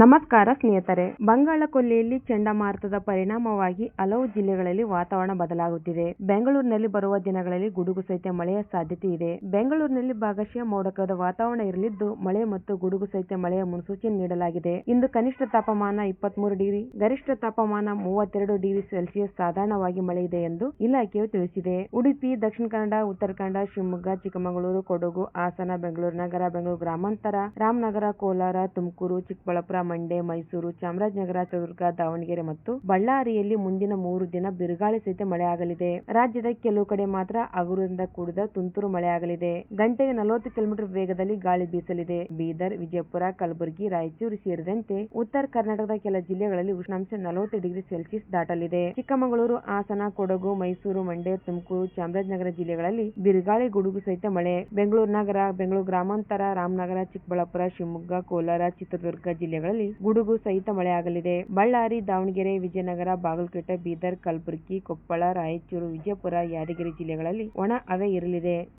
ನಮಸ್ಕಾರ ಸ್ನೇಹಿತರೆ ಬಂಗಾಳ ಕೊಲ್ಲಿಯಲ್ಲಿ ಚಂಡಮಾರುತದ ಪರಿಣಾಮವಾಗಿ ಹಲವು ಜಿಲ್ಲೆಗಳಲ್ಲಿ ವಾತಾವರಣ ಬದಲಾಗುತ್ತಿದೆ. ಬೆಂಗಳೂರಿನಲ್ಲಿ ಬರುವ ದಿನಗಳಲ್ಲಿ ಗುಡುಗು ಸಹಿತ ಮಳೆಯ ಸಾಧ್ಯತೆ ಇದೆ. ಬೆಂಗಳೂರಿನಲ್ಲಿ ಭಾಗಶಃ ಮೋಡಕದ ವಾತಾವರಣ ಇರಲಿದ್ದು, ಮಳೆ ಮತ್ತು ಗುಡುಗು ಸಹಿತ ಮಳೆಯ ಮುನ್ಸೂಚನೆ ನೀಡಲಾಗಿದೆ. ಇಂದು ಕನಿಷ್ಠ ತಾಪಮಾನ ಇಪ್ಪತ್ಮೂರು ಡಿಗ್ರಿ, ಗರಿಷ್ಠ ತಾಪಮಾನ ಮೂವತ್ತೆರಡು ಡಿಗ್ರಿ ಸೆಲ್ಸಿಯಸ್ ಸಾಧಾರಣವಾಗಿ ಮಳೆ ಇದೆ ಎಂದು ಇಲಾಖೆಯು ತಿಳಿಸಿದೆ. ಉಡುಪಿ, ದಕ್ಷಿಣ ಕನ್ನಡ, ಉತ್ತರ ಕನ್ನಡ, ಶಿವಮೊಗ್ಗ, ಚಿಕ್ಕಮಗಳೂರು, ಕೊಡಗು, ಹಾಸನ, ಬೆಂಗಳೂರು ನಗರ, ಬೆಂಗಳೂರು ಗ್ರಾಮಾಂತರ, ರಾಮನಗರ, ಕೋಲಾರ, ತುಮಕೂರು, ಚಿಕ್ಕಬಳ್ಳಾಪುರ ಮಂಡ್ಯ ಮೈಸೂರು, ಚಾಮರಾಜನಗರ ಚಿತ್ರದುರ್ಗ ದಾವಣಗೆರೆ ಮತ್ತು ಬಳ್ಳಾರಿಯಲ್ಲಿ ಮುಂದಿನ ಮೂರು ದಿನ ಬಿರುಗಾಳಿ ಸಹಿತ ಮಳೆಯಾಗಲಿದೆ. ರಾಜ್ಯದ ಕೆಲವು ಕಡೆ ಮಾತ್ರ ಹಗುರದಿಂದ ಕೂಡಿದ ತುಂತುರು ಮಳೆಯಾಗಲಿದೆ. ಗಂಟೆಗೆ ನಲವತ್ತು ಕಿಲೋಮೀಟರ್ ವೇಗದಲ್ಲಿ ಗಾಳಿ ಬೀಸಲಿದೆ. ಬೀದರ್, ವಿಜಯಪುರ, ಕಲಬುರಗಿ, ರಾಯಚೂರು ಸೇರಿದಂತೆ ಉತ್ತರ ಕರ್ನಾಟಕದ ಕೆಲ ಜಿಲ್ಲೆಗಳಲ್ಲಿ ಉಷ್ಣಾಂಶ ನಲವತ್ತು ಡಿಗ್ರಿ ಸೆಲ್ಸಿಯಸ್ ದಾಟಲಿದೆ. ಚಿಕ್ಕಮಗಳೂರು, ಹಾಸನ, ಕೊಡಗು, ಮೈಸೂರು, ಮಂಡ್ಯ, ತುಮಕೂರು, ಚಾಮರಾಜನಗರ ಜಿಲ್ಲೆಗಳಲ್ಲಿ ಬಿರುಗಾಳಿ ಗುಡುಗು ಸಹಿತ ಮಳೆ. ಬೆಂಗಳೂರು ನಗರ, ಬೆಂಗಳೂರು ಗ್ರಾಮಾಂತರ, ರಾಮನಗರ, ಚಿಕ್ಕಬಳ್ಳಾಪುರ, ಶಿವಮೊಗ್ಗ, ಕೋಲಾರ, ಚಿತ್ರದುರ್ಗ ಜಿಲ್ಲೆಗಳಲ್ಲಿ ಗುಡುಗು ಸಹಿತ ಮಳೆಯಾಗಲಿದೆ. ಬಳ್ಳಾರಿ, ದಾವಣಗೆರೆ, ವಿಜಯನಗರ, ಬಾಗಲಕೋಟೆ, ಬೀದರ್, ಕಲಬುರಗಿ, ಕೊಪ್ಪಳ, ರಾಯಚೂರು, ವಿಜಯಪುರ, ಯಾದಗಿರಿ ಜಿಲ್ಲೆಗಳಲ್ಲಿ ಒಣ ಹವೆ ಇರಲಿದೆ.